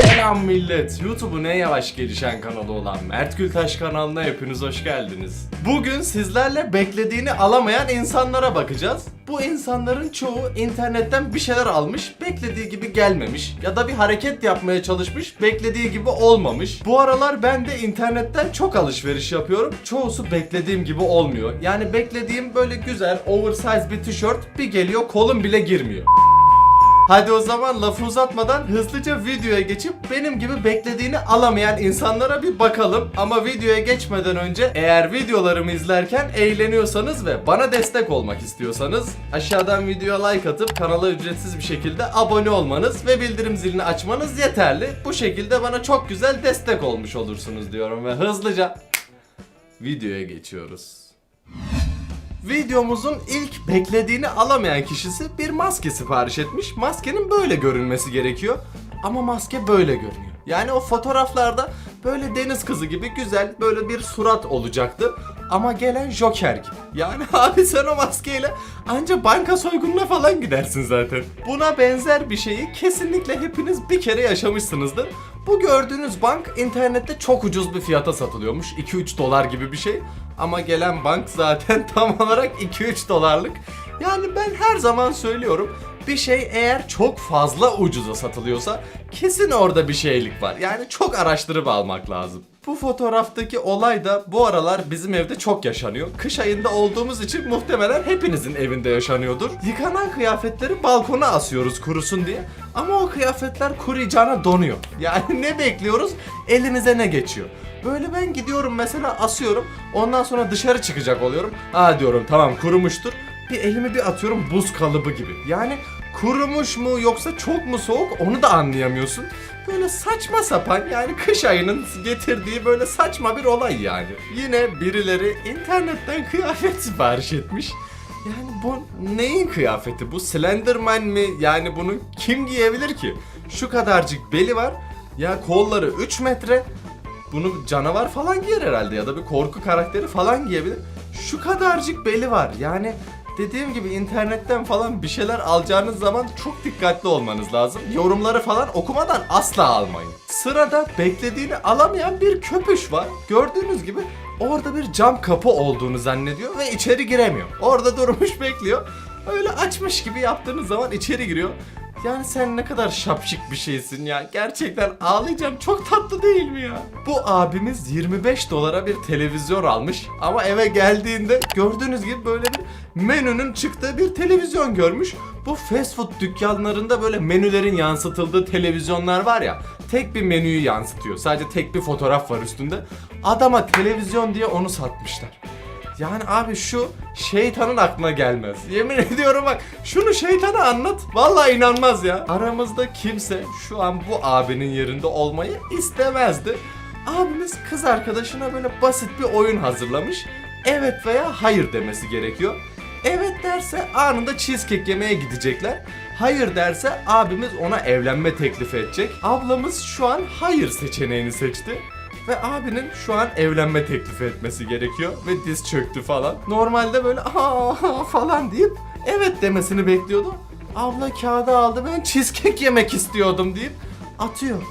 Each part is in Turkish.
Selam millet. YouTube'un en yavaş gelişen kanalı olan Mert Gültaş kanalına hepiniz hoş geldiniz. Bugün sizlerle beklediğini alamayan insanlara bakacağız. Bu insanların çoğu internetten bir şeyler almış, beklediği gibi gelmemiş ya da bir hareket yapmaya çalışmış, beklediği gibi olmamış. Bu aralar ben de internetten çok alışveriş yapıyorum. Çoğusu beklediğim gibi olmuyor. Yani beklediğim böyle güzel oversize bir tişört bir geliyor kolum bile girmiyor. Hadi o zaman lafı uzatmadan hızlıca videoya geçip benim gibi beklediğini alamayan insanlara bir bakalım. Ama videoya geçmeden önce eğer videolarımı izlerken eğleniyorsanız ve bana destek olmak istiyorsanız aşağıdan videoya like atıp kanala ücretsiz bir şekilde abone olmanız ve bildirim zilini açmanız yeterli. Bu şekilde bana çok güzel destek olmuş olursunuz diyorum ve hızlıca videoya geçiyoruz. Videomuzun ilk beklediğini alamayan kişisi bir maske sipariş etmiş. Maskenin böyle görünmesi gerekiyor. Ama maske böyle görünüyor. Yani o fotoğraflarda böyle deniz kızı gibi güzel böyle bir surat olacaktı. Ama gelen Joker gibi. Yani abi sen o maskeyle anca banka soygununa falan gidersin zaten. Buna benzer bir şeyi kesinlikle hepiniz bir kere yaşamışsınızdır. Bu gördüğünüz bank internette çok ucuz bir fiyata satılıyormuş. 2-3 dolar gibi bir şey. Ama gelen bank zaten tam olarak 2-3 dolarlık. Yani ben her zaman söylüyorum bir şey eğer çok fazla ucuza satılıyorsa kesin orada bir şeylik var. Yani çok araştırıp almak lazım. Bu fotoğraftaki olay da bu aralar bizim evde çok yaşanıyor. Kış ayında olduğumuz için muhtemelen hepinizin evinde yaşanıyordur. Yıkanan kıyafetleri balkona asıyoruz kurusun diye. Ama o kıyafetler kuruyacağına donuyor. Yani ne bekliyoruz? Elimize ne geçiyor? Böyle ben gidiyorum mesela asıyorum. Ondan sonra dışarı çıkacak oluyorum. Aa diyorum tamam kurumuştur. Bir elimi bir atıyorum buz kalıbı gibi. Yani kurumuş mu yoksa çok mu soğuk onu da anlayamıyorsun. Böyle saçma sapan yani kış ayının getirdiği böyle saçma bir olay yani. Yine birileri internetten kıyafet sipariş etmiş. Yani bu neyin kıyafeti? Bu Slenderman mi? Yani bunu kim giyebilir ki? Şu kadarcık beli var. Ya kolları 3 metre. Bunu canavar falan giyer herhalde ya da bir korku karakteri falan giyebilir. Şu kadarcık beli var. Yani dediğim gibi internetten falan bir şeyler alacağınız zaman çok dikkatli olmanız lazım. Yorumları falan okumadan asla almayın. Sırada beklediğini alamayan bir köpüş var. Gördüğünüz gibi orada bir cam kapı olduğunu zannediyor ve içeri giremiyor. Orada durmuş bekliyor. Öyle açmış gibi yaptığınız zaman içeri giriyor. Yani sen ne kadar şapşık bir şeysin ya. Gerçekten ağlayacağım. Çok tatlı değil mi ya? Bu abimiz 25 dolara bir televizyon almış. Ama eve geldiğinde gördüğünüz gibi böyle bir menünün çıktığı bir televizyon görmüş. Bu fast food dükkanlarında böyle menülerin yansıtıldığı televizyonlar var ya. Tek bir menüyü yansıtıyor. Sadece tek bir fotoğraf var üstünde. Adama televizyon diye onu satmışlar. Yani abi şu şeytanın aklına gelmez. Yemin ediyorum bak şunu şeytana anlat. Vallahi inanmaz ya. Aramızda kimse şu an bu abinin yerinde olmayı istemezdi. Abimiz kız arkadaşına böyle basit bir oyun hazırlamış. Evet veya hayır demesi gerekiyor. Evet derse anında cheesecake yemeye gidecekler. Hayır derse abimiz ona evlenme teklifi edecek. Ablamız şu an hayır seçeneğini seçti. Ve abinin şu an evlenme teklifi etmesi gerekiyor ve diz çöktü falan. Normalde böyle aa falan deyip evet demesini bekliyordu. Abla kağıdı aldı ben cheesecake yemek istiyordum deyip atıyor.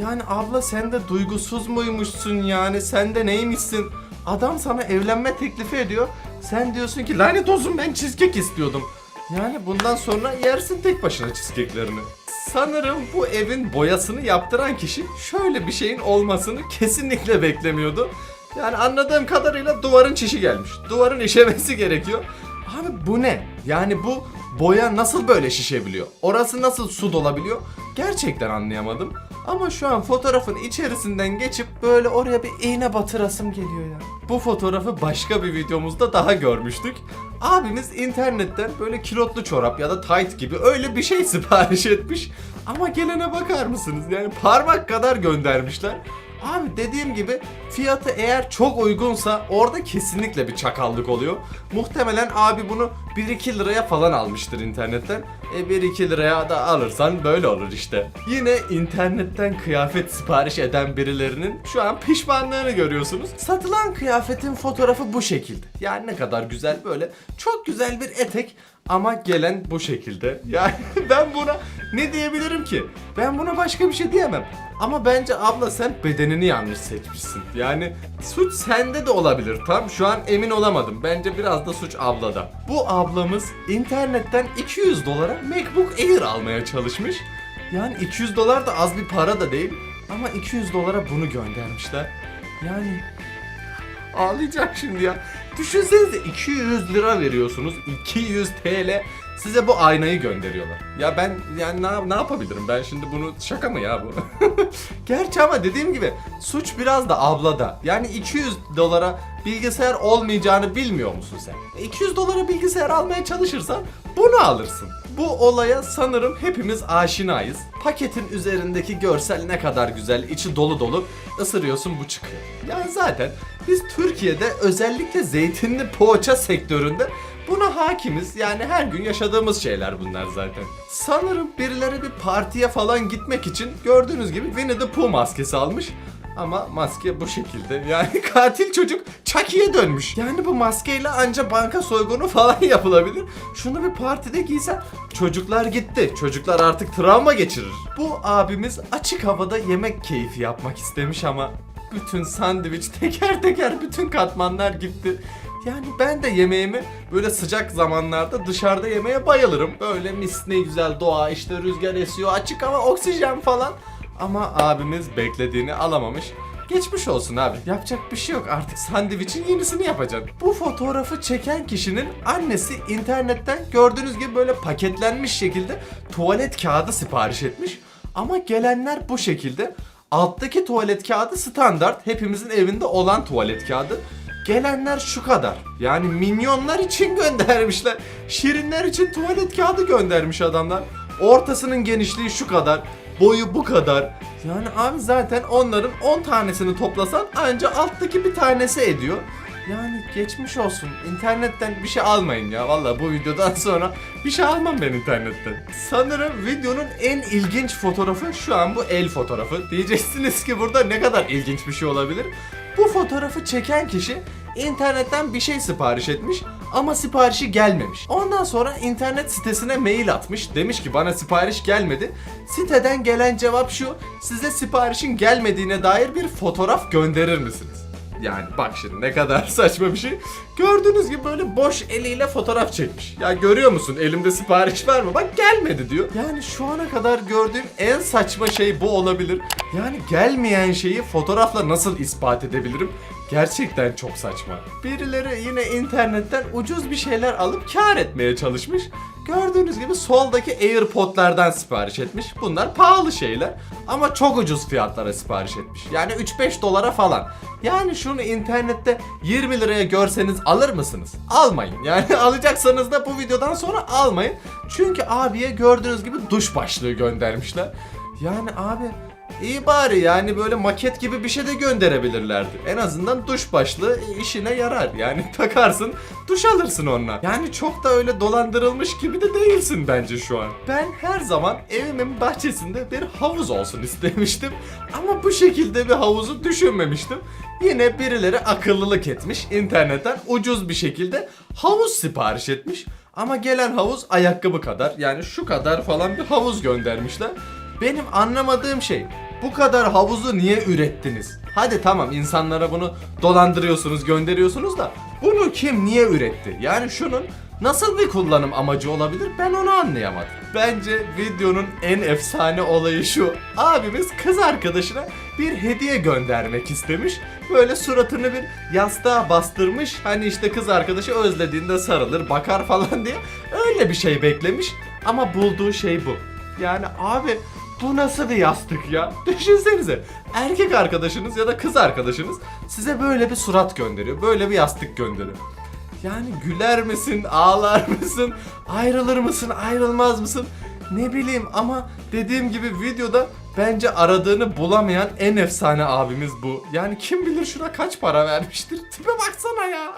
Yani abla sen de duygusuz muymuşsun yani sen de neymişsin? Adam sana evlenme teklifi ediyor. Sen diyorsun ki lanet olsun ben cheesecake istiyordum. Yani bundan sonra yersin tek başına cheesecake'lerini. Sanırım bu evin boyasını yaptıran kişi şöyle bir şeyin olmasını kesinlikle beklemiyordu. Yani anladığım kadarıyla duvarın çişi gelmiş. Duvarın işemesi gerekiyor. Abi bu ne? Yani bu boya nasıl böyle şişebiliyor? Orası nasıl su dolabiliyor? Gerçekten anlayamadım. Ama şu an fotoğrafın içerisinden geçip böyle oraya bir iğne batırasım geliyor ya. Bu fotoğrafı başka bir videomuzda daha görmüştük. Abimiz internetten böyle kilotlu çorap ya da tight gibi öyle bir şey sipariş etmiş. Ama gelene bakar mısınız? Yani parmak kadar göndermişler. Abi dediğim gibi fiyatı eğer çok uygunsa orada kesinlikle bir çakallık oluyor. Muhtemelen abi bunu 1-2 liraya falan almıştır internetten. E 1-2 liraya da alırsan böyle olur işte. Yine internetten kıyafet sipariş eden birilerinin şu an pişmanlığını görüyorsunuz. Satılan kıyafetin fotoğrafı bu şekilde. Yani ne kadar güzel böyle çok güzel bir etek ama gelen bu şekilde. Yani ben buna ne diyebilirim ki? Ben buna başka bir şey diyemem. Ama bence abla sen bedenini yanlış seçmişsin. Yani suç sende de olabilir tam şu an emin olamadım. Bence biraz da suç ablada. Bu ablamız internetten 200 dolara MacBook Air almaya çalışmış. Yani 200 dolar da az bir para da değil. Ama 200 dolara bunu göndermişler. Yani Ağlayacağım şimdi ya. Düşünsenize 200 lira veriyorsunuz. 200 TL size bu aynayı gönderiyorlar. Ya ben yani ne, ne yapabilirim? Ben şimdi bunu şaka mı ya bu? Gerçi ama dediğim gibi suç biraz da ablada. Yani 200 dolara bilgisayar olmayacağını bilmiyor musun sen? E, 200 dolara bilgisayar almaya çalışırsan bunu alırsın. Bu olaya sanırım hepimiz aşinayız. Paketin üzerindeki görsel ne kadar güzel, içi dolu dolu. Isırıyorsun bu çıkıyor. Yani zaten biz Türkiye'de özellikle zeytinli poğaça sektöründe buna hakimiz. Yani her gün yaşadığımız şeyler bunlar zaten. Sanırım birileri bir partiye falan gitmek için gördüğünüz gibi Winnie the Pooh maskesi almış. Ama maske bu şekilde. Yani katil çocuk Chucky'ye dönmüş. Yani bu maskeyle anca banka soygunu falan yapılabilir. Şunu bir partide giysen çocuklar gitti. Çocuklar artık travma geçirir. Bu abimiz açık havada yemek keyfi yapmak istemiş ama bütün sandviç teker teker bütün katmanlar gitti. Yani ben de yemeğimi böyle sıcak zamanlarda dışarıda yemeye bayılırım. Böyle mis ne güzel doğa işte rüzgar esiyor açık hava oksijen falan. Ama abimiz beklediğini alamamış. Geçmiş olsun abi. Yapacak bir şey yok artık sandviçin yenisini yapacaksın. Bu fotoğrafı çeken kişinin annesi internetten gördüğünüz gibi böyle paketlenmiş şekilde tuvalet kağıdı sipariş etmiş. Ama gelenler bu şekilde. Alttaki tuvalet kağıdı standart. Hepimizin evinde olan tuvalet kağıdı. Gelenler şu kadar. Yani minyonlar için göndermişler. Şirinler için tuvalet kağıdı göndermiş adamlar. Ortasının genişliği şu kadar. Boyu bu kadar. Yani abi zaten onların 10 tanesini toplasan anca alttaki bir tanesi ediyor. Yani geçmiş olsun. İnternetten bir şey almayın ya. Valla bu videodan sonra bir şey almam ben internetten. Sanırım videonun en ilginç fotoğrafı şu an bu el fotoğrafı. Diyeceksiniz ki burada ne kadar ilginç bir şey olabilir. Bu fotoğrafı çeken kişi internetten bir şey sipariş etmiş ama siparişi gelmemiş. Ondan sonra internet sitesine mail atmış. Demiş ki bana sipariş gelmedi. Siteden gelen cevap şu. Size siparişin gelmediğine dair bir fotoğraf gönderir misiniz? Yani bak şimdi ne kadar saçma bir şey. Gördüğünüz gibi böyle boş eliyle fotoğraf çekmiş. Ya görüyor musun elimde sipariş var mı? Bak gelmedi diyor. Yani şu ana kadar gördüğüm en saçma şey bu olabilir. Yani gelmeyen şeyi fotoğrafla nasıl ispat edebilirim? Gerçekten çok saçma. Birileri yine internetten ucuz bir şeyler alıp kar etmeye çalışmış. Gördüğünüz gibi soldaki AirPod'lardan sipariş etmiş. Bunlar pahalı şeyler ama çok ucuz fiyatlara sipariş etmiş. Yani 3-5 dolara falan. Yani şunu internette 20 liraya görseniz alır mısınız? Almayın. Yani alacaksanız da bu videodan sonra almayın. Çünkü abiye gördüğünüz gibi duş başlığı göndermişler. Yani abi İyi bari yani böyle maket gibi bir şey de gönderebilirlerdi. En azından duş başlığı işine yarar. Yani takarsın duş alırsın onunla. Yani çok da öyle dolandırılmış gibi de değilsin bence şu an. Ben her zaman evimin bahçesinde bir havuz olsun istemiştim. Ama bu şekilde bir havuzu düşünmemiştim. Yine birileri akıllılık etmiş. internetten ucuz bir şekilde havuz sipariş etmiş. Ama gelen havuz ayakkabı kadar yani şu kadar falan bir havuz göndermişler. Benim anlamadığım şey bu kadar havuzu niye ürettiniz? Hadi tamam insanlara bunu dolandırıyorsunuz, gönderiyorsunuz da bunu kim niye üretti? Yani şunun nasıl bir kullanım amacı olabilir ben onu anlayamadım. Bence videonun en efsane olayı şu. Abimiz kız arkadaşına bir hediye göndermek istemiş. Böyle suratını bir yastığa bastırmış. Hani işte kız arkadaşı özlediğinde sarılır, bakar falan diye. Öyle bir şey beklemiş ama bulduğu şey bu. Yani abi bu nasıl bir yastık ya? Düşünsenize. Erkek arkadaşınız ya da kız arkadaşınız size böyle bir surat gönderiyor. Böyle bir yastık gönderiyor. Yani güler misin, ağlar mısın, ayrılır mısın, ayrılmaz mısın? Ne bileyim ama dediğim gibi videoda bence aradığını bulamayan en efsane abimiz bu. Yani kim bilir şuna kaç para vermiştir? Tipe baksana ya.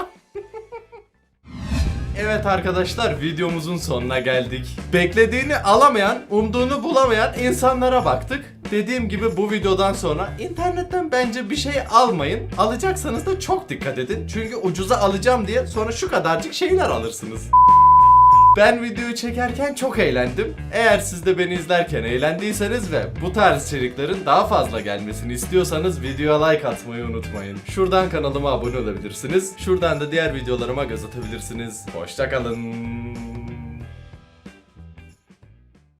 Evet arkadaşlar videomuzun sonuna geldik. Beklediğini alamayan, umduğunu bulamayan insanlara baktık. Dediğim gibi bu videodan sonra internetten bence bir şey almayın. Alacaksanız da çok dikkat edin. Çünkü ucuza alacağım diye sonra şu kadarcık şeyler alırsınız. Ben videoyu çekerken çok eğlendim. Eğer siz de beni izlerken eğlendiyseniz ve bu tarz içeriklerin daha fazla gelmesini istiyorsanız videoya like atmayı unutmayın. Şuradan kanalıma abone olabilirsiniz. Şuradan da diğer videolarıma göz atabilirsiniz. Hoşçakalın.